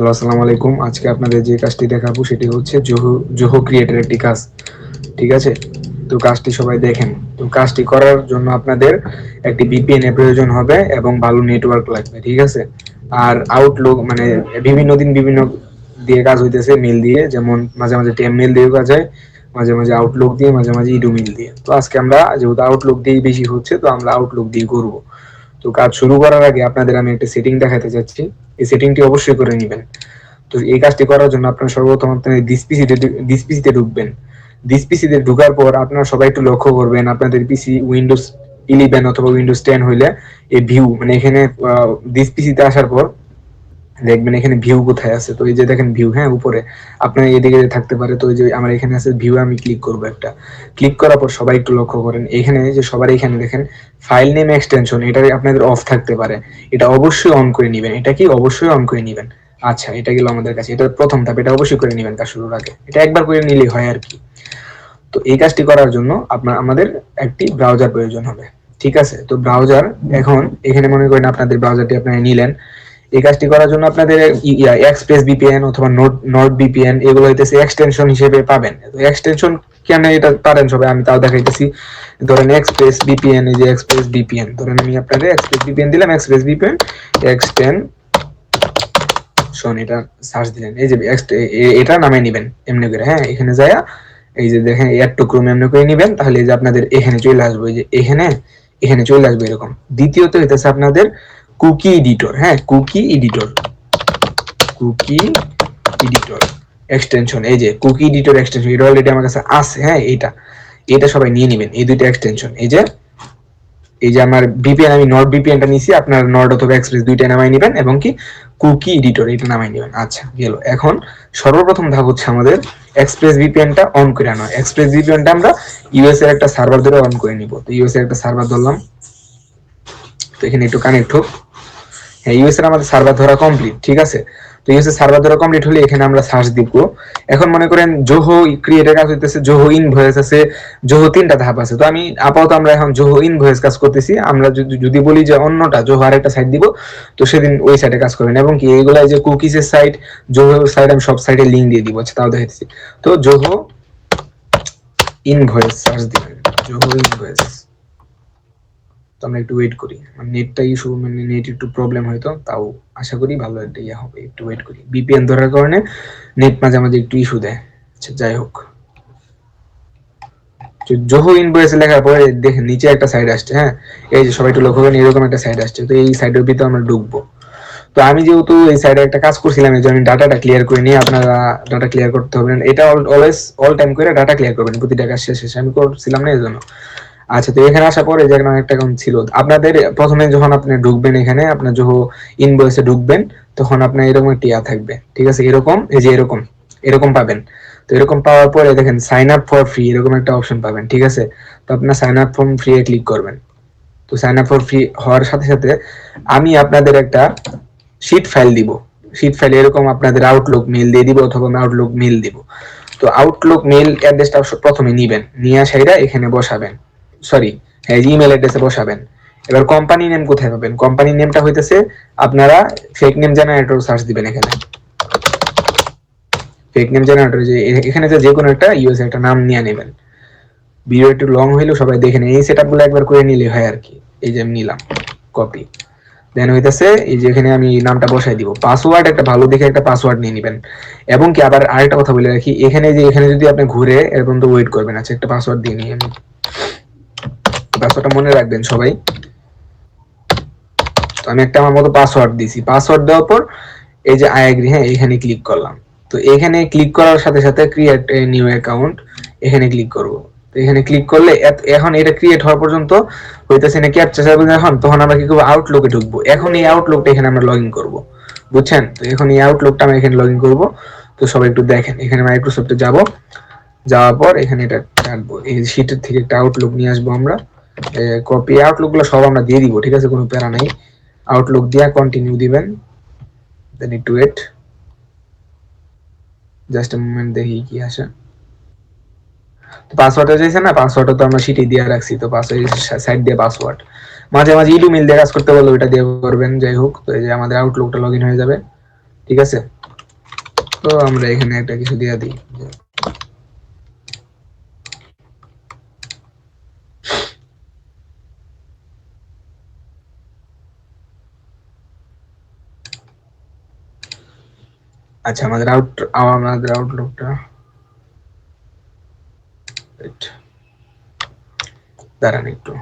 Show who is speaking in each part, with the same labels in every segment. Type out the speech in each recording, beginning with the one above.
Speaker 1: Hello, আসসালামু আলাইকুম। আজকে আপনাদের যে কাজটি দেখাবো সেটি হচ্ছে জোহো জোহো ক্রিয়েটের একটি কাজ। ঠিক আছে? তো কাজটি সবাই দেখেন। তো কাজটি করার জন্য আপনাদের একটি ভিপিএন এর প্রয়োজন হবে এবং ভালো নেটওয়ার্ক লাগবে, ঠিক আছে? আর আউটলুক মানে বিভিন্ন দিন বিভিন্ন দিয়ে কাজ হইতেছে মেল দিয়ে। যেমন মাঝে মাঝে টেম মেল দিয়ে কাজ হয়, মাঝে মাঝে আউটলুক দিয়ে, মাঝে মাঝে ইডু মেল দিয়ে। তো আজকে আমরা যেহেতু আউটলুক দিয়েই বেশি হচ্ছে, তো আমরা আউটলুক দিয়ে করব। তো কাজ শুরু করার আগে আপনাদের আমি একটা সেটিং দেখাতে চাচ্ছি। এই সেটিংটি অবশ্যই করে নেবেন। তো এই কাজটি করার জন্য আপনারা সর্বপ্রথম আপনার ডিসপিসিতে ডিসপিসিতে ঢুকবেন। ডিসপিসিতে ঢুকার পর আপনারা সবাই একটু লক্ষ্য করবেন আপনাদের পিসি উইন্ডোজ ইলেভেন অথবা উইন্ডোজ টেন হইলে এই ভিউ মানে এখানে ডিসপিসিতে আসার পর দেখবেন এখানে ভিউ কোথায় আছে? তো এই যে দেখেন ভিউ হ্যাঁ উপরে। আপনার এদিকে থাকতে পারে, তো এই যে আমার এখানে আছে ভিউ আমি ক্লিক করব একটা। ক্লিক করার পর সবাই একটু লক্ষ্য করেন। এখানে যে সবার এখানে দেখেন ফাইল নেম এক্সটেনশন এটা আপনাদের অফ থাকতে পারে। এটা অবশ্যই অন করে নেবেন। এটা কি? অবশ্যই অন করে নেবেন। আচ্ছা এটা গেল আমাদের কাছে। এটা প্রথম ধাপ, এটা অবশ্যই করে নেবেন কাজ শুরুর আগে। এটা একবার করে নিলেই হয় আর কি। তো এই কাজটি করার জন্য আপনার, আমাদের একটি ব্রাউজার প্রয়োজন হবে। ঠিক আছে? তো ব্রাউজার এখন এখানে মনে করেন আপনাদের ব্রাউজারটি আপনারা নিলেন। এই কাজটি করার জন্য আপনাদের এক্সপ্রেস বিপিএন অথবা নোট নট বিপিএন এগুলো হইতেছে এক্সটেনশন হিসেবে পাবেন। এক্সটেনশন কেন এটা পারেন সবাই? আমি তাও দেখাইতেছি। ধরেন এক্সপ্রেস বিপিএন এই যে এক্সপ্রেস বিপিএন ধরেন আমি আপনাদের এক্সপ্রেস বিপিএন দিলাম এক্সপ্রেস ভিপিএন এক্সটেন শোন এটা সার্চ দিলেন। এই যে এটা নামে নেবেন এমনি করে হ্যাঁ? এখানে যায়, এই যে দেখেন এর টুকরো এমনি করে নেবেন, তাহলে যে আপনাদের এখানে চলে আসবে, এই যে এখানে এখানে চলে আসবে এরকম। দ্বিতীয়ত হইতেছে আপনাদের কুকি এডিটর হ্যাঁ cookie editor. Cookie editor extension এই যে কুকি এডিটর এক্সটেনশন এটা অলরেডি আমার কাছে আছে হ্যাঁ এটা এটা সবাই নিয়ে নেবেন, এই দুইটা এক্সটেনশন এই যে এই যে আমার ভিপিএন আমি নট ভিপিএনটা নিছি, আপনার নট অথবা এক্সপ্রেস দুইটা নামাই নেবেন, এবং কি কুকি এডিটর, এটা নামাই নেবেন। আচ্ছা গেল। এখন সর্বপ্রথম ধাপ হচ্ছে আমাদের এক্সপ্রেস ভিপিএনটা অন করে আনা এক্সপ্রেস ভিপিএনটা আমরা ইউএস এর একটা সার্ভার ধরে অন করে নিব। তো ইউএস এর একটা সার্ভার ধরলাম। তো এখানে একটু কানেক্ট হোক। হ্যাঁ ইউএস এর আমাদের সার্ভার ধরা কমপ্লিট ঠিক আছে? তো ইউএস এর সার্ভার ধরা কমপ্লিট হলে এখানে আমরা সার্চ দিব। এখন মনে করেন জোহো ক্রিয়েটের কাজ হইতেছে জোহো ইনভয়েস আছে জোহো তিনটা ধাপ আছে। তো আমি আপাতত আমরা এখন জোহো ইনভয়েস কাজ করতেছি। আমরা যদি বলি যে অন্যটা জোহো আরেকটা সাইট দিব, তো সেদিন ওই সাইটে কাজ করবেন। এবং কি এইগুলা যে কুকিজের সাইট জোহো সাইট আমি সব সাইটে লিংক দিয়ে দিব। আচ্ছা তাও দেখাইতেছি তো জোহো ইনভয়েস সার্চ দিবেন। জোহো ইনভয়েস তো আমরা একটু ওয়েট করি। মানে নেটটা ইস্যু মানে নেট একটু প্রবলেম হয়তো, তাও আশা করি ভালো একটা ইয়ে হবে, একটু ওয়েট করি। বিপিএন ধরার কারণে নেট মাঝে মাঝে একটু ইস্যু দেয়। আচ্ছা যাই হোক। জোহো ইনভয়েস লেখার পরে দেখেন, নিচে একটা সাইড আসছে হ্যাঁ? এই যে সবাই একটু লক্ষ্য করেন, এরকম একটা সাইড আসছে। তো এই সাইডের ভিতরে আমরা ঢুকবো। তো আমি যেহেতু এই সাইডে একটা কাজ করছিলাম, এই জন্য ডাটাটা ক্লিয়ার করে নিয়ে আপনারা ডাটা ক্লিয়ার করতে হবে। এটা অলওয়েজ অল টাইম করে ডাটা ক্লিয়ার করবেন, প্রতিটা কাজ শেষে। আমি করছিলাম না এই জন্য। আচ্ছা তো এখানে আসার পরে যে একটা অ্যাকাউন্ট ছিল। আপনাদের প্রথমে যখন আপনি ঢুকবেন এখানে আপনার যখন ইনভয়েসে ঢুকবেন, তখন আপনার এরকম একটা থাকবে। ঠিক আছে? এরকম, এই যে এরকম এরকম পাবেন। তো এরকম পাওয়ার পরে দেখেন সাইন আপ ফর ফ্রি এরকম একটা অপশন পাবেন, ঠিক আছে? তো আপনার সাইন আপ ফর ফ্রি এ ক্লিক করবেন। তো সাইন আপ ফর ফ্রি হওয়ার সাথে সাথে আমি আপনাদের একটা শিট ফাইল দিব। শিট ফাইল এরকম আপনাদের আউটলুক মেল দিয়ে দিব অথবা আমি আউটলুক মেল দিব। তো আউটলুক মেল অ্যাড্রেসটা প্রথমে নিবেন। নিয়ে আসাইরা এখানে বসাবেন। সরি হ্যাঁ ইমেল অ্যাড্রেসে বসাবেন। এবার কোম্পানি নেম কোথায় পাবেন? কোম্পানি নেমটা হইতেছে আপনারা ফেক নেম জেনারেটর সার্চ দিবেন এখানে। ফেক নেম জেনারেটর যে, এখানে যে কোনো একটা ইউএস একটা নাম নিয়ে নেবেন। ভিডিও একটু লং হইলেও সবাই দেখে নেন। এই সেটআপগুলো একবার করে নিলে হয় আর কি। এই যে আমি নিলাম কপি দেন হইতেছে, এই যে এখানে আমি নামটা বসাই দিব। পাসওয়ার্ড একটা ভালো দেখে একটা পাসওয়ার্ড নিয়ে নেবেন। এবং কি আবার আরেকটা কথা বলে রাখি, এখানে যে, এখানে যদি আপনি ঘুরে এরকম তো ওয়েট করবেন। আচ্ছা একটা পাসওয়ার্ড দিয়ে নিয়ে আমি। পাসওয়ার্ডটা মনে রাখবেন সবাই। তো আমি একটা আমার মতো পাসওয়ার্ড দিছি পাসওয়ার্ড দেওয়ার পর এই যে আই এগ্রি হ্যাঁ এখানে ক্লিক করলাম। তো এখানে ক্লিক করার সাথে সাথে ক্রিয়েট নিউ অ্যাকাউন্ট এখানে ক্লিক করব। তো এখানে ক্লিক করলে এখন এটা ক্রিয়েট হওয়ার পর্যন্ত হইতেছে না ক্যাপচা চাইব এখন তখন আমরা কি করব? আউটলুকে ঢুকবো। এখন এই আউটলুকটা এখানে আমরা লগ ইন করব। বুঝছেন? তো এখন এই আউটলুকটা আমরা এখানে লগ ইন করব। তো সবাই একটু দেখেন, এখানে মাইক্রোসফটে যাব। যাওয়ার পর এখানে এটা কাটবো এই শীটের থেকে একটা আউটলুক নিয়ে আসব আমরা। কপি আউটলুকগুলো সব আমরা দিয়ে দিব, ঠিক আছে? কোনো প্যারা নাই। আউটলুক দিয়া কন্টিনিউ দিবেন। Then it to wait just moment দেখি কি আসে। তো পাসওয়ার্ডটা চাইছে না? পাসওয়ার্ডটা তো আমরা সিটি দিয়ে রাখছি। তো পাসওয়ার্ড সাইড দিয়ে পাসওয়ার্ড মাঝে মাঝে ইমেল দিয়ে কাজ করতে বললে ওটা দিয়ে করবেন, যাই হোক। তো এই যে আমাদের আউটলুকটা লগ হয়ে যাবে। ঠিক আছে? তো আমরা এখানে একটা কিছু দিয়ে দিই। আচ্ছা আমাদের আউট আমাদের আউটলুকটা দাঁড়ান একটু।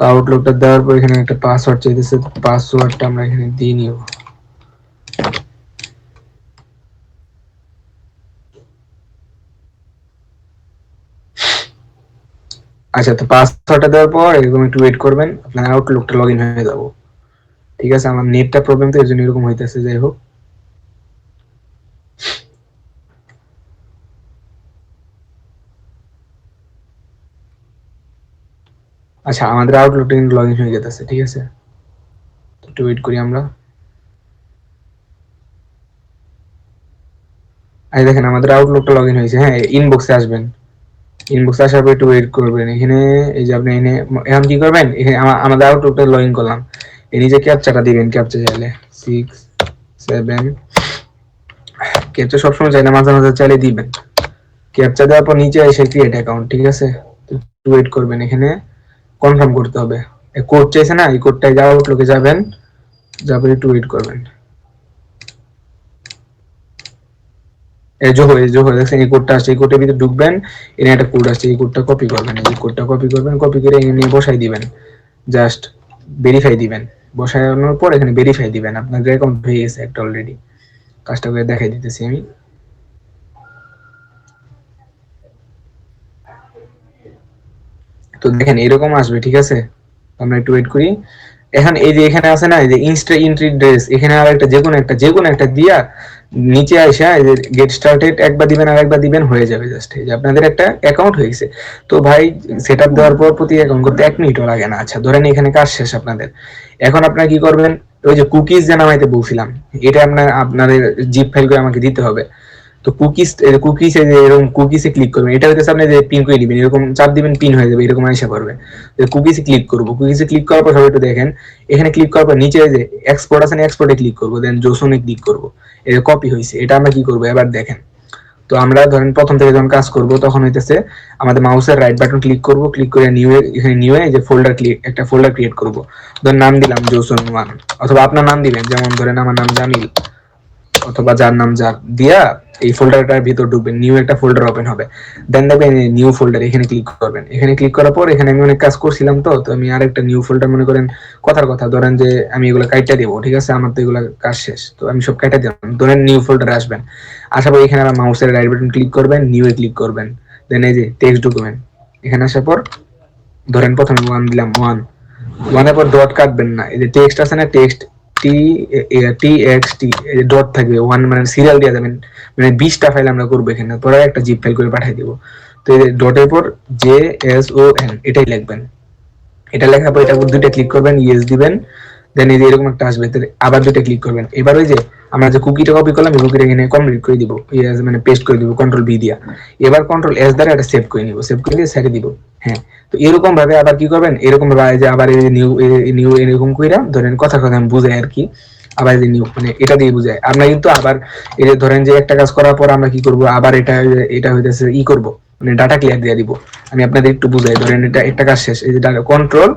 Speaker 1: আউটলুকটা দেওয়ার পর এখানে একটা পাসওয়ার্ড চাইতেছে পাসওয়ার্ডটা আমরা এখানে দিয়ে নিব। আচ্ছা তো পাসওয়ার্ডটা দেওয়ার পর এরকম একটু ওয়েট করবেন, আপনার আউটলুকটা লগ ইন হয়ে যাব। ঠিক আছে, আমার নেটটা প্রবলেম তো এর জন্য এরকম হইতেছে, যাই হোক। আচ্ছা আমাদের আউটলুকটা কিন্তু লগ ইন হয়ে যেতেছে ঠিক আছে? একটু ওয়েট করি আমরা। আচ্ছা দেখেন, আমাদের আউটলুকটা লগ ইন হয়েছে হ্যাঁ ইনবক্সে আসবেন। ইনবক্সে আসার পর একটু ওয়েট করবেন। এখানে এই যে আপনি এনে এখন কি করবেন? এখানে আমাদের আউটলুকটা লগ ইন করলাম। এই নিচে ক্যাপচাটা দিবেন ক্যাপচা চাইলে। সিক্স সেভেন ক্যাপচা সবসময় চাইলে মাঝে মাঝে চাইলে দিবেন। ক্যাপচা দেওয়ার পর নিচে এসে ক্রিয়েট অ্যাকাউন্ট ঠিক আছে? একটু ওয়েট করবেন এখানে। কনফার্ম করতে হবে। কোড চাইছে না, এই কোডটাই যাওয়া আউটলুকে যাবেন। যাবে একটু ওয়েট করবেন। এই যে হয়ে যে হয়ে, দেখছেন এই কোডটা আসছে। এই কোডের ভিতরে ঢুকবেন এখানে একটা কোড আসছে। এই কোডটা কপি করবেন। এই কোডটা কপি করবেন কপি করে এখানে বসাই দিবেন। জাস্ট ভেরিফাই দিবেন। বসানোর পর এখানে ভেরিফাই দিবেন। আপনার অ্যাকাউন্ট হয়ে গেছে একটা অলরেডি কাজটা করে দেখাই দিতেছি আমি। তো দেখেন এরকম আসবে, ঠিক আছে? আমরা একটু ওয়েট করি। এখন এই যে এখানে আছে না, এই যে ইনস্টা এন্ট্রি ড্রেস এখানে আর একটা যে কোনো একটা যে কোনো একটা দিয়া নিচে আসা এই যে গেট স্টার্টেড একবার দিবেন আর একবার দিবেন হয়ে যাবে জাস্ট এই যে আপনাদের একটা অ্যাকাউন্ট হয়ে গেছে। তো ভাই সেট আপ দেওয়ার পর প্রতি অ্যাকাউন্ট করতে এক মিনিটও লাগে না। আচ্ছা ধরেন এখানে কাজ শেষ আপনাদের। এখন আপনারা কি করবেন? ওই যে কুকিজ যে নামাইতে বলছিলাম, এটা আপনার, আপনাদের জিপ ফাইল করে আমাকে দিতে হবে। তো কুকিজে যে এরকম কুকিজে ক্লিক করবেন এটা হচ্ছে আপনি যে পিন করে দিবেন, এরকম চাপ দিবেন পিন হয়ে যাবে, এরকম আইসা করবে। কুকিজে ক্লিক করব কুকিজে ক্লিক করার পর সবাই একটু দেখেন, এখানে ক্লিক করার পর নিচে যে এক্সপোর্ট আছে এক্সপোর্টে ক্লিক করব দেন জোসনে ক্লিক করব। এটা কপি হয়েছে, এটা আমরা কি করব? এবার দেখেন। তো আমরা ধরেন প্রথম থেকে যখন কাজ করব, তখন হইতেছে আমাদের মাউসের রাইট বাটন ক্লিক করব ক্লিক করে নিউ এখানে নিউ এ যে ফোল্ডার ক্লিক একটা ফোল্ডার ক্রিয়েট করব। ধরেন নাম দিলাম জোসন ওয়ান অথবা আপনার নাম দিবেন, যেমন ধরেন আমার নাম জামিল। অথবা যার নাম যার দিয়া এই ফোল্ডারটার ভিতর ঢুকবেন নিউ একটা ফোল্ডার ওপেন হবে। দেন দেখবেন নিউ ফোল্ডার এখানে ক্লিক করবেন। এখানে ক্লিক করার পর এখানে আমি অনেক কাজ করছিলাম তো তো আমি আরেকটা নিউ ফোল্ডার মনে করেন কথার কথা, ধরেন যে আমি এগুলো কাইটা দেবো, ঠিক আছে? আমার তো এগুলো কাজ শেষ, তো আমি সব কাইটা দিলাম। ধরেন নিউ ফোল্ডারে আসবেন। আসার পর এখানে আমার মাউসের রাইট বাটন ক্লিক করবেন নিউ এ ক্লিক করবেন। দেন এই যে টেক্সট ডকুমেন্ট এখানে আসার পর ধরেন প্রথমে ওয়ান দিলাম ওয়ান ওয়ানের পর ডট কাটবেন না। এই যে টেক্সট আছে না টেক্সট ডট থাকবে ওয়ান মানে সিরিয়াল দিয়ে যাবেন মানে বিশটা ফাইল আমরা করব এখানে, পরে একটা জিপ ফাইল করে পাঠিয়ে দিব। তো ডটের পর জে এস ও এন এটাই লিখবেন। এটা লেখার পর এটা দুইটা ক্লিক করবেন ইয়েস দিবেন দেন এই যে এরকম একটা আসবে আবার দুইটা ক্লিক করবেন। এবার ওই যে আমরা যে কুকিটা কপি করলাম, এই কুকিটা এখানে কমপ্লিট করে দিব। মানে পেস্ট করে দিব কন্ট্রোল বি দিয়া। এবার কন্ট্রোল এস দ্বারা এটা সেভ করে নিব। সেভ করে দিয়ে ছেড়ে দিব। হ্যাঁ। তো এরকম ভাবে আবার কি করবেন? এরকম ভাবে যে, আবার এই নিউ নিউ এরকম কইরা ধরেন কথা কথা আমি বুঝাই আর কি। আবার যে নিউ মানে এটা দিয়ে বুঝাই। আমরা কিন্তু আবার এই ধরেন যে একটা কাজ করার পর আমরা কি করব? আবার এটা এটা হইতেছে ই করব। মানে ডাটা ক্লিয়ার দিয়ে দিব। আমি আপনাদের একটু বুঝাই ধরেন এটা একটা কাজ শেষ। এই যে ডাটা কন্ট্রোল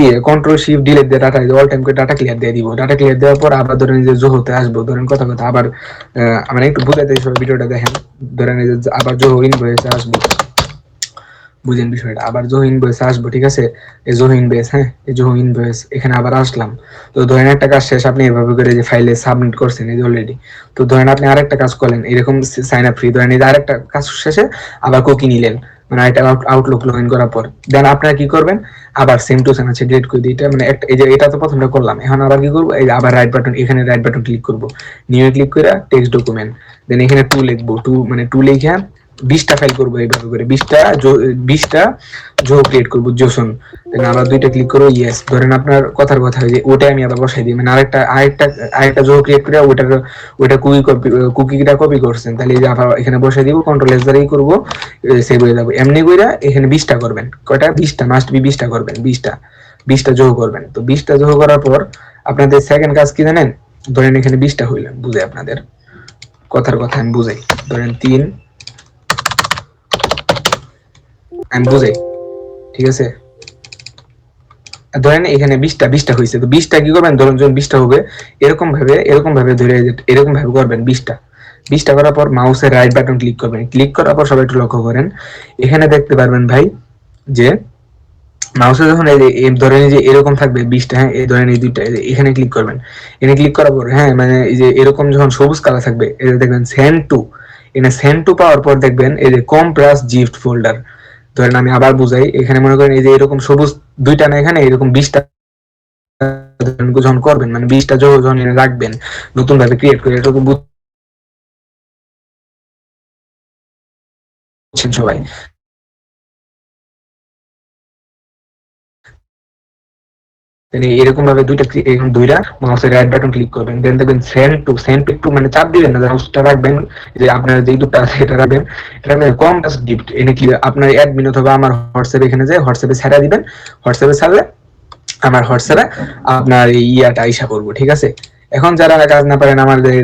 Speaker 1: ইয়ে কন্ট্রোল শিফট ডিলেট দিয়ে ডাটা অল টাইম করে ডাটা ক্লিয়ার দিয়ে দিব। ডাটা ক্লিয়ার দেওয়ার পর আবার ধরেন যে জোহতে আসব। ধরেন কথা কথা আবার মানে একটু বুঝাইতে ভিডিওটা দেখেন। ধরেন এই যে আবার জোহ ইনভয়েসে আসব। বুঝেন বিষয়টা। আবার জহিন বয়েস আসব, ঠিক আছে? এই জহিন বেস হ্যাঁ? এই জহিন বয়েস, এখানে আবার আসলাম। তো ধরেন একটা কাজ শেষ, আপনি এভাবে করে যে ফাইলে সাবমিট করছেন, এই যে অলরেডি তো ধরেন আপনি আরেকটা কাজ করলেন, এরকম সাইন আপ ফ্রি ধরেন এই আরেকটা কাজ শেষে আবার কোকি নিলেন মানে এটা আউটলুক লগ ইন করার পর। দেন আপনারা কি করবেন? আবার সেম টু সেম আছে ডিলিট করে দিই এটা মানে একটা, এই যে এটা তো প্রথমটা করলাম। এখন আবার কি করব? এই যে আবার রাইট বাটন এখানে রাইট বাটন ক্লিক করব। নিউ ক্লিক করে টেক্সট ডকুমেন্ট দেন এখানে টু লিখব টু মানে টু লিখে বিশটা ফাইল করব এইভাবে করে। বিশটা বিশটা জো ক্রিয়েট করব, জোসন। আবার দুইটা ক্লিক করব ইয়েস ধরেন আপনার কথার কথা, যে ওটাই আমি আবার বসাই দিই। মানে আরেকটা আরেকটা আরেকটা জো ক্রিয়েট করে ওটার ওইটা কুকি কপি কুকিটা কপি করছেন। তাহলে এই যে আবার এখানে বসাই দিব কন্ট্রোল এস দ্বারাই করব সেভ হয়ে যাব। এমনি কইরা এখানে বিশটা করবেন। কয়টা? বিশটা মাস্ট বি বিশটা করবেন, বিশটা। বিশটা যোগ করবেন। তো বিশটা যোগ করার পর আপনাদের সেকেন্ড কাজ কি জানেন? ধরেন এখানে বিশটা হইলেন বুঝে আপনাদের। কথার কথা আমি বুঝাই। ধরেন তিন আমি বুঝাই। ঠিক আছে? ধরেন এখানে বিশটা বিশটা হয়েছে। তো বিশটা কি করবেন? ধরুন যখন বিশটা হবে, এরকম ভাবে এরকম ভাবে ধরে এরকম ভাবে করবেন বিশটা। বিশটা করার পর মাউসের রাইট বাটন ক্লিক করবেন। ক্লিক করার পর সবাই একটু লক্ষ্য করেন। এখানে দেখতে পারবেন ভাই যে মাউসে যখন এই ধরেন যে এরকম থাকবে বিশটা হ্যাঁ এই ধরেন এই দুইটা এখানে ক্লিক করবেন। এখানে ক্লিক করার পর হ্যাঁ মানে এই যে এরকম যখন সবুজ কালার থাকবে, এটা দেখবেন সেন্ড টু এখানে সেন্ড টু পাওয়ার পর দেখবেন এই যে কম প্লাস জিফট ফোল্ডার ধরেন আমি আবার বুঝাই, এখানে মনে করেন এই যে এরকম সবুজ দুইটা না, এখানে এরকম বিশটা যখন করবেন মানে বিশটা যখন রাখবেন নতুন ভাবে ক্রিয়েট করে তো বুঝছেন সবাই? এরকম ভাবে দুইটা এরকম দুইটা মাউসের রাইট বাটন ক্লিক করবেন। দেন দেখবেন সেন্ড টু সেন্ড টু মানে চাপ দিবেন না মাউসটা রাখবেন, যে আপনার যে দুটো আছে এটা রাখবেন। এটা কম প্লাস গিফট এনে কি আপনার অ্যাডমিন অথবা আমার হোয়াটসঅ্যাপে এখানে যে হোয়াটসঅ্যাপে ছাড়া দিবেন, হোয়াটসঅ্যাপে ছাড়লে আমার হোয়াটসঅ্যাপে আপনার ইয়াটা আইসা করব ঠিক আছে? এখন যারা কাজ না পারেন, আমাদের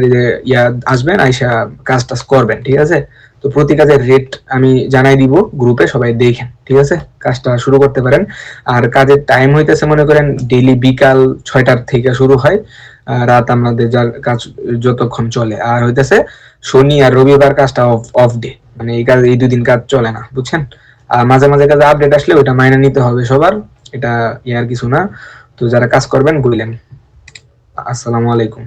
Speaker 1: ইয়া আসবেন, আইসা কাজ টাজ করবেন, ঠিক আছে? তো প্রতি কাজের রেট আমি জানাই দিব গ্রুপে সবাই দেখেন, ঠিক আছে? কাজটা শুরু করতে পারেন। আর কাজের টাইম হইতেছে, মনে করেন ডেইলি বিকাল ছয়টার থেকে শুরু হয় রাত আমাদের যার কাজ যতক্ষণ চলে। আর হইতেছে, শনি আর রবিবার কাজটা অফ অফ ডে মানে এই কাজ, এই দুদিন কাজ চলে না, বুঝছেন? আর মাঝে মাঝে কাজে আপডেট আসলে ওটা মাইনে নিতে হবে সবার, এটা ইয়ার কিছু না। তো যারা কাজ করবেন বললেন আসসালামু আলাইকুম।